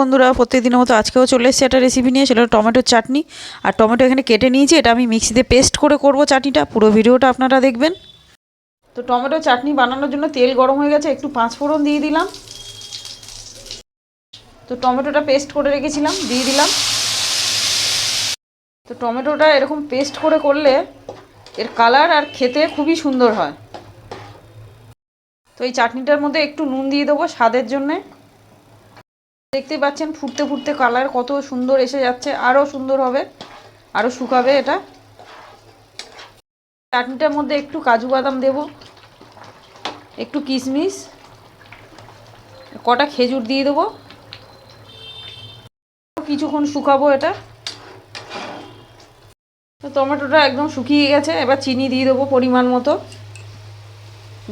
বন্ধুরা, প্রত্যেকদিনের মতো আজকেও চলে এসেছি একটা রেসিপি নিয়ে, সেটা টমেটোর চাটনি। আর টমেটো এখানে কেটে নিয়েছি, এটা আমি মিক্সিতে পেস্ট করে করব চাটনিটা। পুরো ভিডিওটা আপনারা দেখবেন। তো টমেটো চাটনি বানানোর জন্য তেল গরম হয়ে গেছে, একটু পাঁচ ফোড়ন দিয়ে দিলাম। তো টমেটোটা পেস্ট করে রেখেছিলাম, দিয়ে দিলাম। তো টমেটোটা এরকম পেস্ট করে করলে এর কালার আর খেতে খুবই সুন্দর হয়। তো এই চাটনিটার মধ্যে একটু নুন দিয়ে দেবো স্বাদের জন্যে। দেখতে পাচ্ছেন ফুটতে ফুটতে কালার কত সুন্দর এসে যাচ্ছে আরও সুন্দর হবে আরও শুকাবে এটা। চাটনিটার মধ্যে একটু কাজু বাদাম দেব, একটু কিশমিশ কটা খেজুর দিয়ে দেবো। কিছুক্ষণ শুকাবো এটা। টমেটোটা একদম শুকিয়ে গেছে, এবার চিনি দিয়ে দেবো পরিমাণ মতো,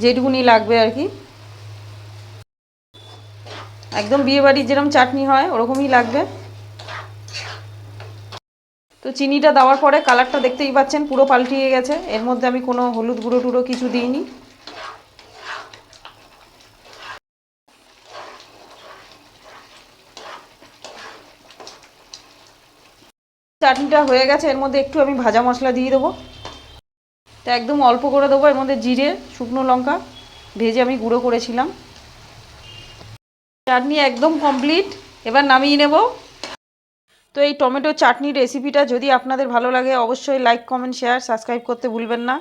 যেটুকুনি লাগবে আর কি। একদম বিয়েবাড়ির যেরকম চাটনি হয়, ওরকমই লাগবে। তো চিনিটা দেওয়ার পরে কালারটা দেখতেই পাচ্ছেন, পুরো পাল্টিয়ে গেছে। এর মধ্যে আমি কোনো হলুদ গুঁড়ো টুড়ো কিছু দিইনি। চাটনিটা হয়ে গেছে, এর মধ্যে একটু আমি ভাজা মশলা দিয়ে দেবো। তা একদম অল্প করে দেবো, এর মধ্যে জিরে, শুকনো লঙ্কা ভেজে আমি গুঁড়ো করেছিলাম। চাটনি একদম কমপ্লিট এবার নামিয়ে নেব। তো এই টমেটো চাটনির রেসিপিটা যদি আপনাদের ভালো লাগে, অবশ্যই লাইক কমেন্ট শেয়ার সাবস্ক্রাইব করতে ভুলবেন না।